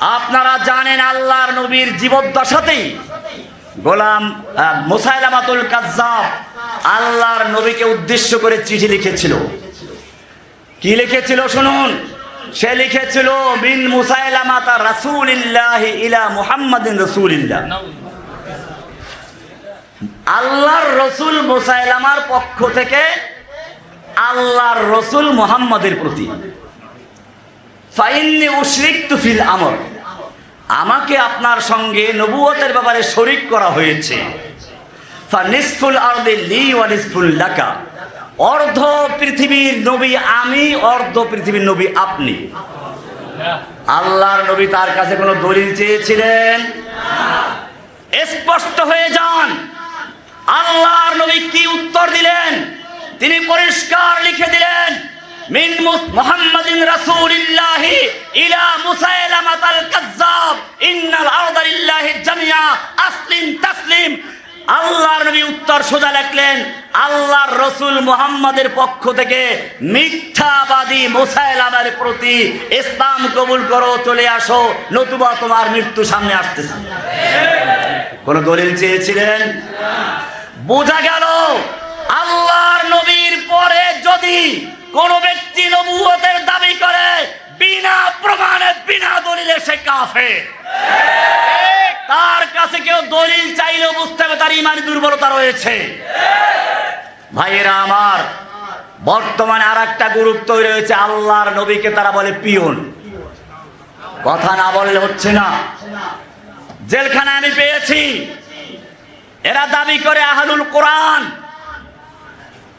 আপনারা জানেন আল্লাহর নবীর জীবদ্দশাতেই গোলাম মুসাইলামাতুল কাজ্জাব আল্লাহর নবীকে উদ্দেশ্য করে চিঠি লিখেছিল। কি লিখেছিল শুনুন? সে লিখেছিল, মিন মুসাইলামাতা রাসূলিল্লাহি ইলা মুহাম্মাদিন রাসূলিল্লাহ। আল্লাহর রসুল মুসাইলামার পক্ষ থেকে আল্লাহর রসুল মুহাম্মাদের প্রতি। ফাইন্নি উশরিকতু ফিল আমর। আমাকে আপনার সঙ্গে নবুয়তের ব্যাপারে শরিক করা হয়েছে। লি অর্ধ পৃথিবীর নবী আমি, অর্ধ পৃথিবীর নবী আপনি। আল্লাহর নবী তার কাছে কোনো দলিল চেয়েছিলেন? স্পষ্ট হয়ে যান। আল্লাহর নবী কি উত্তর দিলেন? তিনি পরিষ্কার লিখে দিলেন, মিন মুহাম্মাদিন রাসূলিল্লাহি ইলা কাজ্জাব আল্লাহর নবী উত্তর সোজা লিখলেন, আল্লাহর রসুল পক্ষ থেকে মিথ্যাবাদী প্রতি ইসলাম কবুল করো, চলে আসো, নতুবা তোমার মৃত্যু সামনে আসতেছে। কোন দলিল চেয়েছিলেন? বোঝা গেল, আল্লাহর নবীর পরে যদি কোন ব্যক্তি নবুয়তের দাবি করে, বিনা প্রমাণে, বিনা দলিলে সে কাফে তার কাছে কেউ দলিল চাইলেও বুঝতে হবে তার ইমানি দুর্বলতা রয়েছে। ভাইয়েরা আমার, বর্তমানে আর একটা গ্রুপ তৈরি হয়েছে, আল্লাহর নবীকে তারা বলে পিয়ন। কথা না বললে হচ্ছে না। জেলখানায় আমি পেয়েছি। এরা দাবি করে আহলুল কোরআন।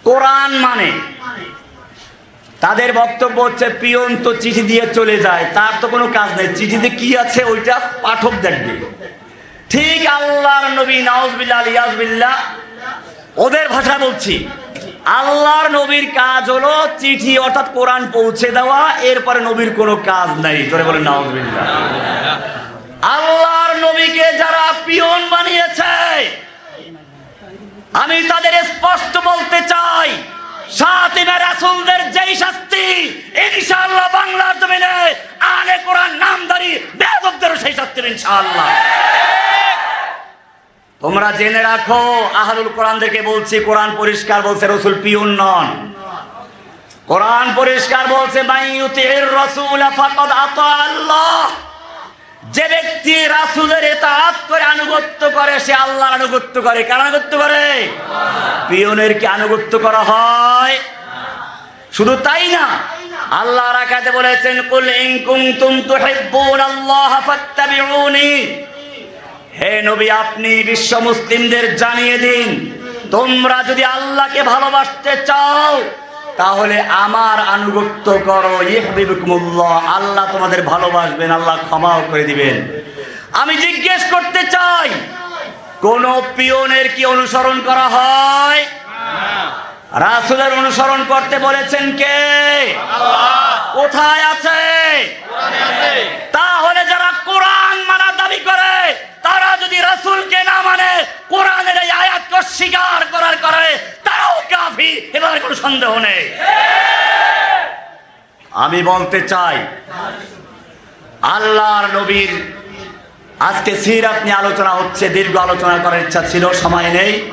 কোরআন মানে তাদের বক্তব্য হচ্ছে, পিয়ন তো চিঠি দিয়ে চলে যায়, তার তো কোনো কাজ নেই। চিঠিতে কি আছে ওইটা পাঠক দেখবে। ঠিক আল্লাহর নবী আলিয়াজবিল্লাহ, ওদের ভাষা বলছি, আল্লাহর নবীর কাজ হলো চিঠি অর্থাৎ কোরআন পৌঁছে দেওয়া, এরপরে নবীর কোনো কাজ নাই। তোরে বলে নাউজবিল্লাহ। আল্লাহর নবীকে যারা পিয়ন বানিয়েছে, আমি তাদের স্পষ্ট বলতে চাই সাতিমা রাসূলদের যেই ইনশাআল্লাহ। তোমরা জেনে রাখো, আহলুল কোরআনদেরকে বলছি, কোরআন পরিষ্কার বলছে রসুল পিয়ন নন। কোরআন পরিষ্কার বলছে আল্লাহ। যে ব্যক্তি রাসূলের ইতাআত করে আনুগত্য করে, সে আল্লাহর আনুগত্য করে। কার আনুগত্য করে? পিয়নের কি আনুগত্য করা হয়? শুধু তাই না আল্লাহ রাকাতে বলেছেন, কুল ইন কুনতুম তুহিব্বুনাল্লাহ ফাত্তাবিউনি। হে নবী, আপনি বিশ্ব মুসলিমদের জানিয়ে দিন, তোমরা যদি আল্লাহকে ভালোবাসতে চাও, তাহলে আমার আনুগত্য করো। ইহবিবুকুমুল্লাহ আল্লাহ তোমাদের ভালোবাসবেন, আল্লাহ ক্ষমাও করে দিবেন। আমি জিজ্ঞেস করতে চাই, কোন পিয়নের কি অনুসরণ করা হয়? রাসূলের অনুসরণ করতে বলেছেন কে? কোথায় আছে? তাহলে যারা কোরআন মানার দাবি করে তারা যদি রাসূলকে না মানে কোরআনের এই আয়াতকে স্বীকার করার করে তারাও কাফি এবার কোনো সন্দেহ নেই। আমি বলতে চাই আল্লাহর নবীর আজকে সিরাত নিয়ে আলোচনা হচ্ছে দীর্ঘ আলোচনা করার ইচ্ছা ছিল সময় নেই।